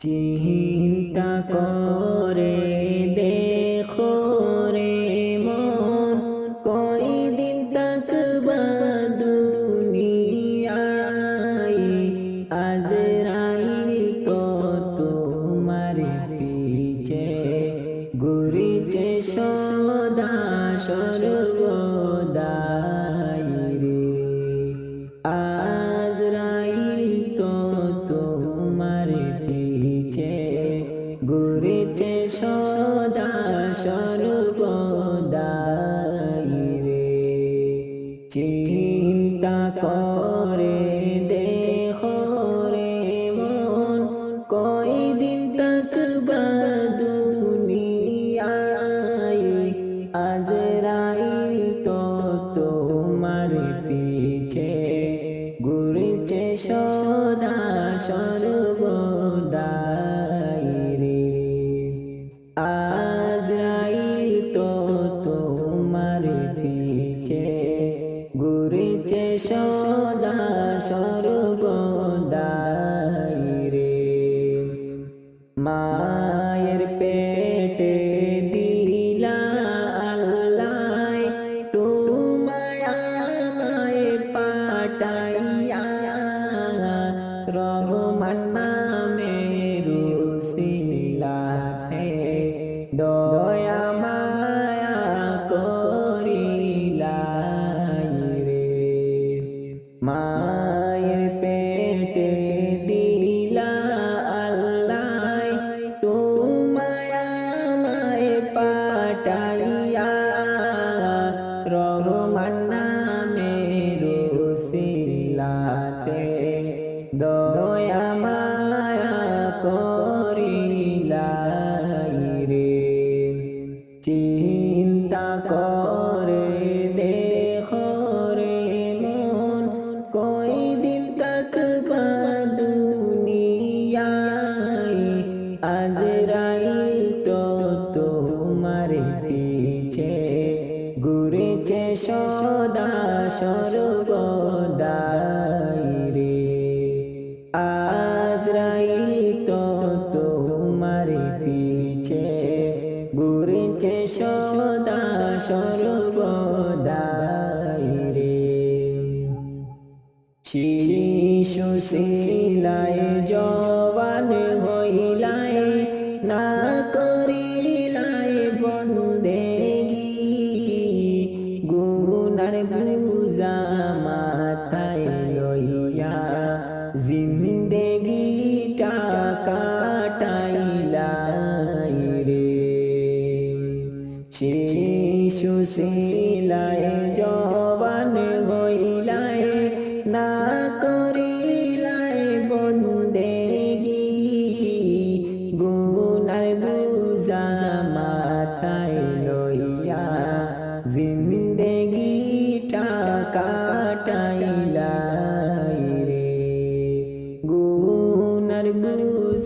চিন্তা করে দেখো রে মন কই দিন তক দুনিয়ায় আজরাইল তো তোমার পিছে, ঘুরিছে সদা সর্ব চিন্তা কর। nah.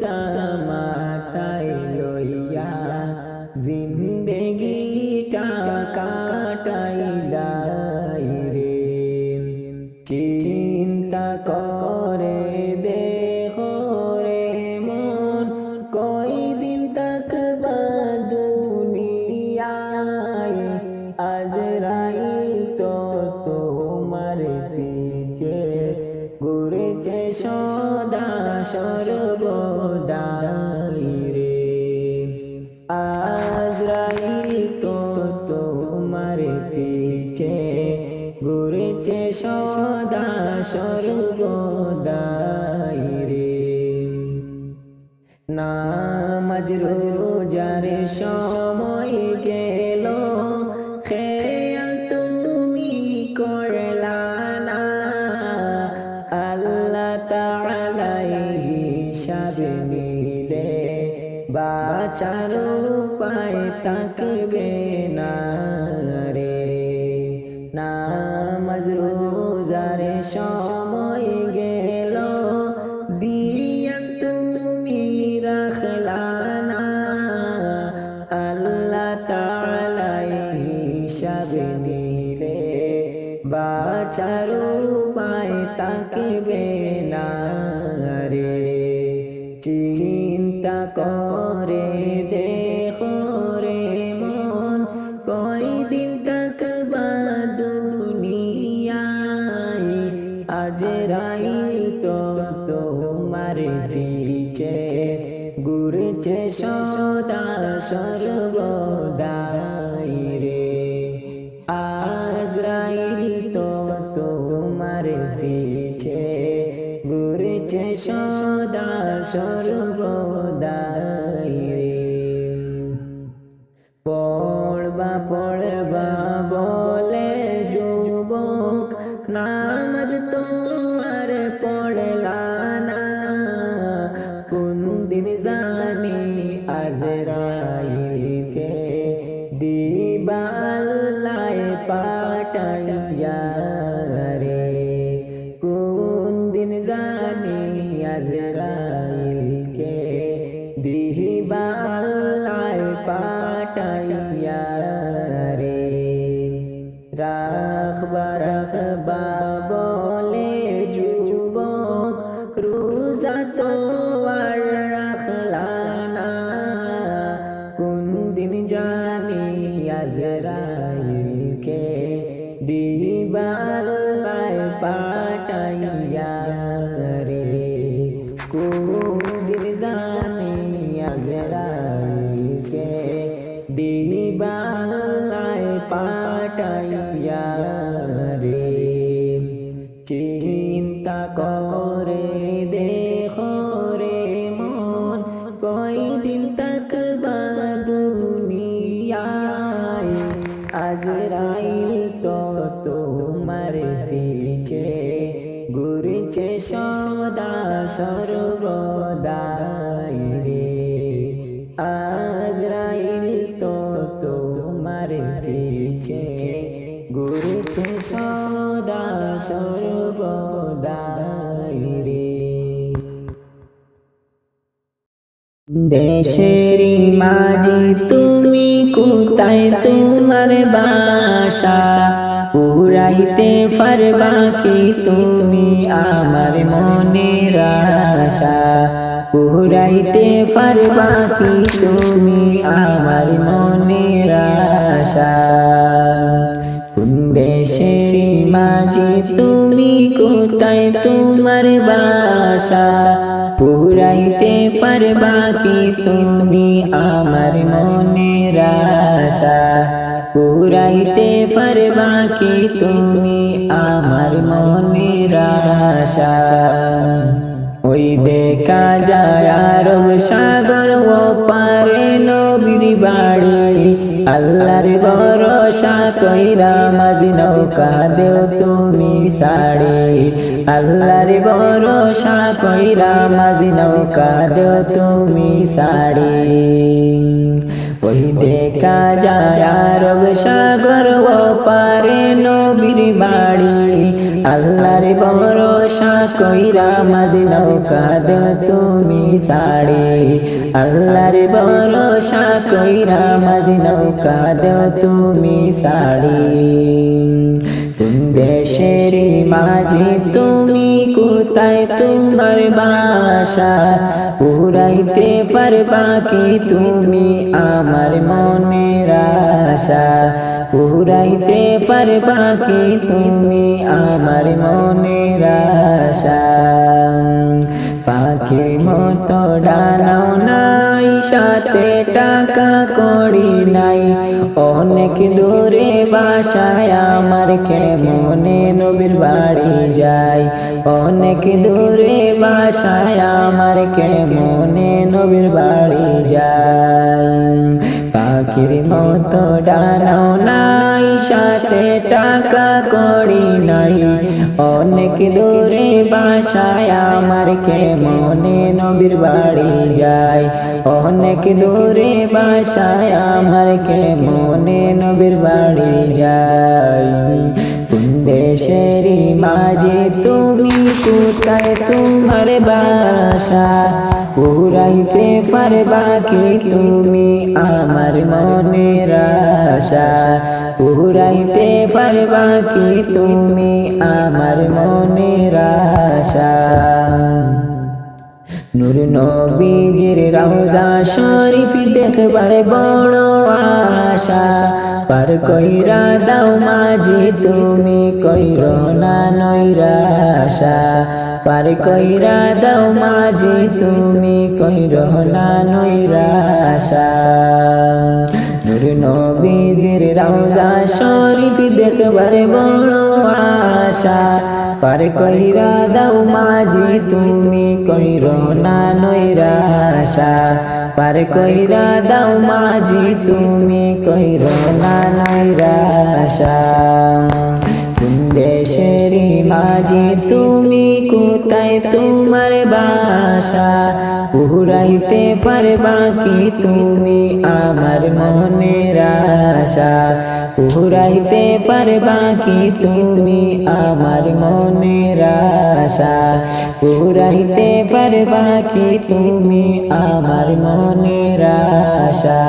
My. সদা সর্বদাই রে। নামাজ রোজার সময় গেল, খেয়াল তুমি করলা না। আল্লাহ তালাই হিসাবে নিলে বাঁচার উপায় তাকবে না। আসেনি রে বাঁচার উপায় তাকিবে না রে। চিন্তা করে দেখো রে মন, কয়দিন তাক বাদুনিয়াই আজ রাই তো তোমার পিছে গুরছে সদা সর্বদা। পড়বা পড়বা রে চিন্তা করে দেখো রে মন, কয়দিন তক দুনিয়ায়? আজরাইল তো তোমার পিছে, ঘুরছে সদা সর্বদাই দেশেরি মাঝি, তুমি কোথায়? তোমার বাসা পুরাইতে পারবা কি তুমি? আমার মনের আশা পুরাইতে পারবা কি তুমি? আমার মনের আশা মাঝি তুমি কোথায় তোমার বাসা? পুরাইতে পারবা কি তুমি আমার মনের আশা? পুরাইতে পারবা কি তুমি আমার মনের আশা? ওই দেখা যায় আরব সাগর ও পারে নবীর বাড়ি। আল্লাহর ভরসা কইরা মাঝি নৌকা দেও তুমি সাড়ে। আল্লাহর ভরসা কইরা মাঝি নৌকা দেও তুমি সাড়ে। ওই দেখা যায় আরব সাগর ও পারে নবীর বাড়ি। আল্লাহর ভরসা কইরা মাঝে নৌকা দেও তুমি সাড়ে। আল্লাহর ভরসা কইরা মাঝে নৌকা দেও তুমি সাড়ে। দেশের মাঝে তুমি কোথায় তোমার বাসা পুরাইতে পারবা কি তুমি আমার মনের আশা? পুরাইতে পারবা কি তুমি আমার মনের আশা? পাখির মতো নাই সাথে টাকা করি নাই। অনেক দূরে বাসায় আমার কেমনে নবীর বাড়ি যায়। অনেক দূরে বাসায় আমার কেমনে নবীর বাড়ি যায়। পাখির মতো ডানাও নাই, সাথে টাকা করি অনেক দূরে বাসায় আমার কে মনে নবীর বাড়ি যায়? অনেক দূরে বাসায় আমার কে মনে নবীর বাড়ি যায়? কোন দেশেরই মাঝে তুমি কোথায় তোমার বাসা? পুরাইতে পারবা কি তুমি আমার মনের আশা? পুরাইতে পারবা কি তুমি আমার মনের আশা? নূর নবীজির রওজা শরীফ দেখবার বড় আশা। পার কইরা দাও মাঝি, তুমি কইর না নৈরাশা। পার কইরা দাও মাঝি, তুমি কইর না নৈরাশা। নূর নবীজির রওজা শরীফ দেখবার বড় আশা। পার কইরা দাও মাঝি, তুমি কইর না নৈরাশা। পার কইরা দাও মাঝি, তুমি কইর না নৈরাশা। দেশেরি মাঝি, তুমি কোথায় তোমার বাসা? পুরাইতে পারবা কি তুমি? আমার মনের আশা। পুরাইতে পারবা কি তুমি? আমার মনের আশা। পুরাইতে পারবা কি তুমি? আমার মনের আশা।